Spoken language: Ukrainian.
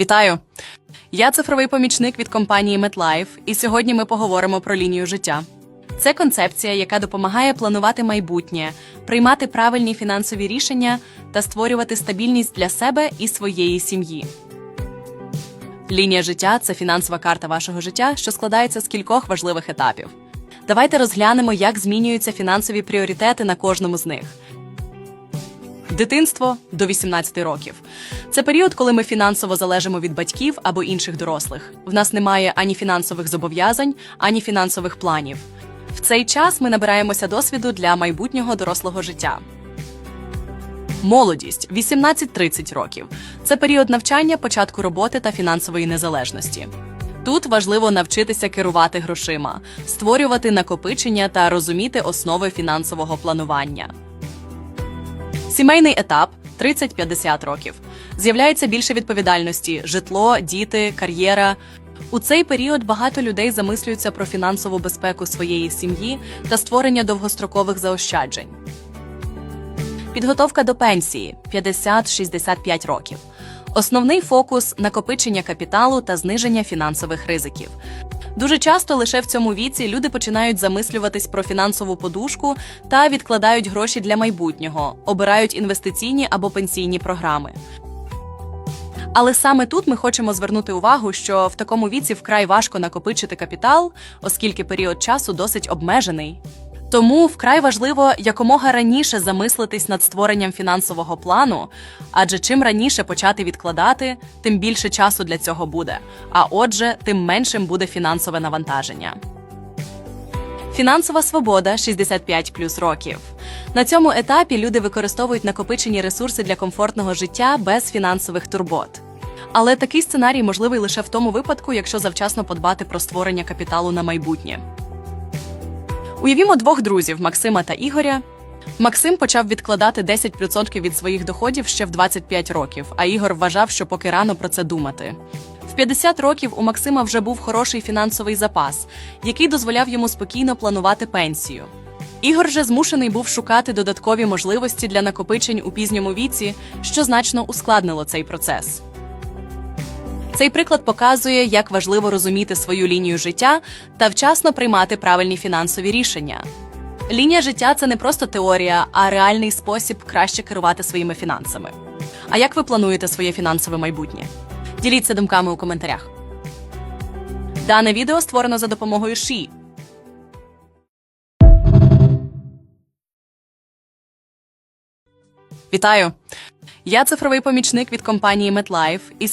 Вітаю! Я цифровий помічник від компанії MetLife, і сьогодні ми поговоримо про лінію життя. Це концепція, яка допомагає планувати майбутнє, приймати правильні фінансові рішення та створювати стабільність для себе і своєї сім'ї. Лінія життя це фінансова карта вашого життя, що складається з кількох важливих етапів. Давайте розглянемо, як змінюються фінансові пріоритети на кожному з них. Дитинство до 18 років. Це період, коли ми фінансово залежимо від батьків або інших дорослих. В нас немає ані фінансових зобов'язань, ані фінансових планів. В цей час ми набираємося досвіду для майбутнього дорослого життя. Молодість 18-30 років. Це період навчання, початку роботи та фінансової незалежності. Тут важливо навчитися керувати грошима, створювати накопичення та розуміти основи фінансового планування. Сімейний етап 30-50 років. З'являється більше відповідальності: житло, діти, кар'єра. У цей період багато людей замислюються про фінансову безпеку своєї сім'ї та створення довгострокових заощаджень. Підготовка до пенсії 50-65 років. Основний фокус накопичення капіталу та зниження фінансових ризиків. Дуже часто лише в цьому віці люди починають замислюватись про фінансову подушку та відкладають гроші для майбутнього, обирають інвестиційні або пенсійні програми. Але саме тут ми хочемо звернути увагу, що в такому віці вкрай важко накопичити капітал, оскільки період часу досить обмежений. Тому вкрай важливо якомога раніше замислитись над створенням фінансового плану, адже чим раніше почати відкладати, тим більше часу для цього буде. А отже, тим меншим буде фінансове навантаження. Фінансова свобода 65 плюс років. На цьому етапі люди використовують накопичені ресурси для комфортного життя без фінансових турбот. Але такий сценарій можливий лише в тому випадку, якщо завчасно подбати про створення капіталу на майбутнє. Уявімо двох друзів Максима та Ігоря. Максим почав відкладати 10% від своїх доходів ще в 25 років, а Ігор вважав, що поки рано про це думати. В 50 років у Максима вже був хороший фінансовий запас, який дозволяв йому спокійно планувати пенсію. Ігор же змушений був шукати додаткові можливості для накопичень у пізньому віці, що значно ускладнило цей процес. Цей приклад показує, як важливо розуміти свою лінію життя та вчасно приймати правильні фінансові рішення. Лінія життя це не просто теорія, а реальний спосіб краще керувати своїми фінансами. А як ви плануєте своє фінансове майбутнє? Діліться думками у коментарях. Дане відео створено за допомогою ШІ. Вітаю! Я цифровий помічник від компанії MetLife, і